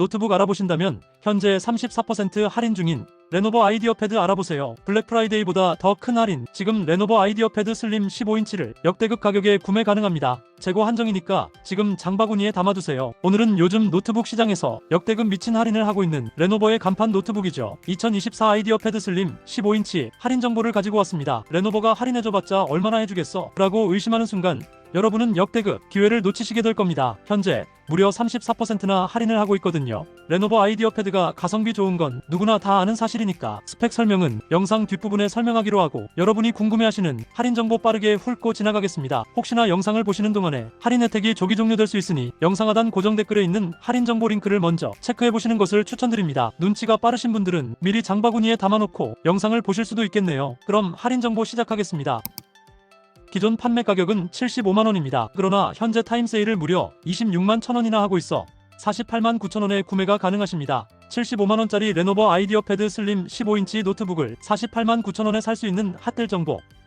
노트북 알아보신다면 현재 34% 할인 중인 레노버 아이디어 패드 알아보세요. 블랙 프라이데이보다 더 큰 할인. 지금 레노버 아이디어 패드 슬림 15인치를 역대급 가격에 구매 가능합니다. 재고 한정이니까 지금 장바구니에 담아두세요. 오늘은 요즘 노트북 시장에서 역대급 미친 할인을 하고 있는 레노버의 간판 노트북이죠. 2024 아이디어 패드 슬림 15인치 할인 정보를 가지고 왔습니다. 레노버가 할인해줘봤자 얼마나 해주겠어? 라고 의심하는 순간 여러분은 역대급 기회를 놓치시게 될 겁니다. 현재 무려 34%나 할인을 하고 있거든요. 레노버 아이디어 패드가 가성비 좋은 건 누구나 다 아는 사실이니까 스펙 설명은 영상 뒷부분에 설명하기로 하고 여러분이 궁금해하시는 할인 정보 빠르게 훑고 지나가겠습니다. 혹시나 영상을 보시는 동안 에 할인 혜택이 조기 종료될 수 있으니 영상 하단 고정 댓글에 있는 할인 정보 링크를 먼저 체크해 보시는 것을 추천드립니다. 눈치가 빠르신 분들은 미리 장바구니에 담아놓고 영상을 보실 수도 있겠네요. 그럼 할인 정보 시작하겠습니다. 기존 판매 가격은 75만원입니다. 그러나 현재 타임 세일을 무려 26만 1천원이나 하고 있어 48만 9천원에 구매가 가능하십니다. 75만원짜리 레노버 아이디어 패드 슬림 15인치 노트북을 48만 9천원에 살 수 있는 핫딜 정보.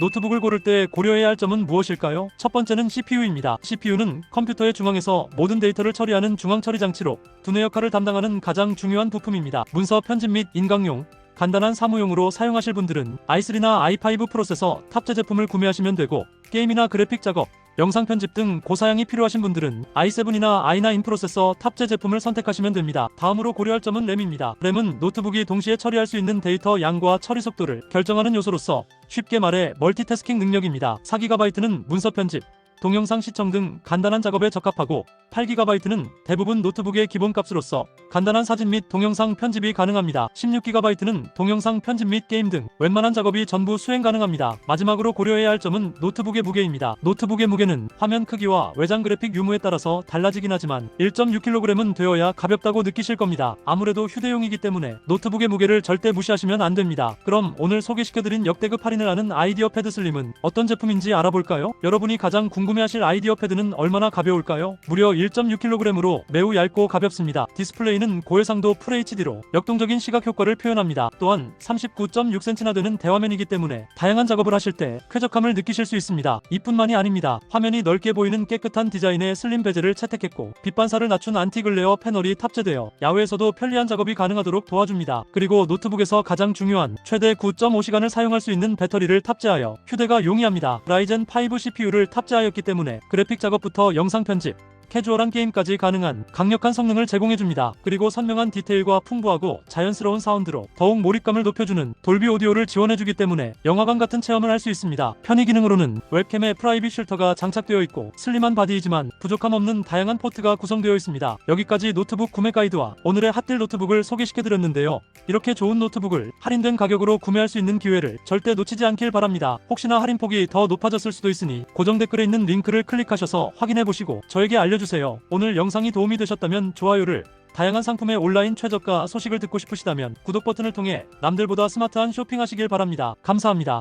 노트북을 고를 때 고려해야 할 점은 무엇일까요? 첫 번째는 CPU입니다. CPU는 컴퓨터의 중앙에서 모든 데이터를 처리하는 중앙 처리 장치로 두뇌 역할을 담당하는 가장 중요한 부품입니다. 문서 편집 및 인강용, 간단한 사무용으로 사용하실 분들은 i3나 i5 프로세서 탑재 제품을 구매하시면 되고 게임이나 그래픽 작업, 영상 편집 등 고사양이 필요하신 분들은 i7이나 i9 프로세서 탑재 제품을 선택하시면 됩니다. 다음으로 고려할 점은 램입니다. 램은 노트북이 동시에 처리할 수 있는 데이터 양과 처리 속도를 결정하는 요소로서 쉽게 말해 멀티태스킹 능력입니다. 4GB는 문서 편집, 동영상 시청 등 간단한 작업에 적합하고 8GB는 대부분 노트북의 기본값으로서 간단한 사진 및 동영상 편집이 가능합니다. 16GB는 동영상 편집 및 게임 등 웬만한 작업이 전부 수행 가능합니다. 마지막으로 고려해야 할 점은 노트북의 무게입니다. 노트북의 무게는 화면 크기와 외장 그래픽 유무에 따라서 달라지긴 하지만 1.6kg은 되어야 가볍다고 느끼실 겁니다. 아무래도 휴대용이기 때문에 노트북의 무게를 절대 무시하시면 안 됩니다. 그럼 오늘 소개시켜드린 역대급 할인을 하는 아이디어 패드 슬림은 어떤 제품인지 알아볼까요? 여러분이 가장 궁금 해하실 아이디어 패드는 얼마나 가벼울까요? 무려 1.6kg으로 매우 얇고 가볍습니다. 디스플레이는 고해상도 FHD로 역동적인 시각 효과를 표현합니다. 또한 39.6cm나 되는 대화면이기 때문에 다양한 작업을 하실 때 쾌적함을 느끼실 수 있습니다. 이뿐만이 아닙니다. 화면이 넓게 보이는 깨끗한 디자인의 슬림 베젤을 채택했고 빛 반사를 낮춘 안티글레어 패널이 탑재되어 야외에서도 편리한 작업이 가능하도록 도와줍니다. 그리고 노트북에서 가장 중요한 최대 9.5시간을 사용할 수 있는 배터리를 탑재하여 휴대가 용이합니다. 라이젠 5 CPU를 탑재하였기 때문에 그래픽 작업부터 영상 편집, 캐주얼한 게임까지 가능한 강력한 성능을 제공해줍니다. 그리고 선명한 디테일과 풍부하고 자연스러운 사운드로 더욱 몰입감을 높여주는 돌비 오디오를 지원해주기 때문에 영화관 같은 체험을 할 수 있습니다. 편의 기능으로는 웹캠에 프라이빗 쉴터가 장착되어 있고 슬림한 바디이지만 부족함 없는 다양한 포트가 구성되어 있습니다. 여기까지 노트북 구매 가이드와 오늘의 핫딜 노트북을 소개시켜드렸는데요. 이렇게 좋은 노트북을 할인된 가격으로 구매할 수 있는 기회를 절대 놓치지 않길 바랍니다. 혹시나 할인폭이 더 높아졌을 수도 있으니 고정 댓글에 있는 링크를 클릭하셔서 확인해보시고 저에게 알려주세요. 오늘 영상이 도움이 되셨다면 좋아요를 다양한 상품의 온라인 최저가 소식을 듣고 싶으시다면 구독 버튼을 통해 남들보다 스마트한 쇼핑하시길 바랍니다. 감사합니다.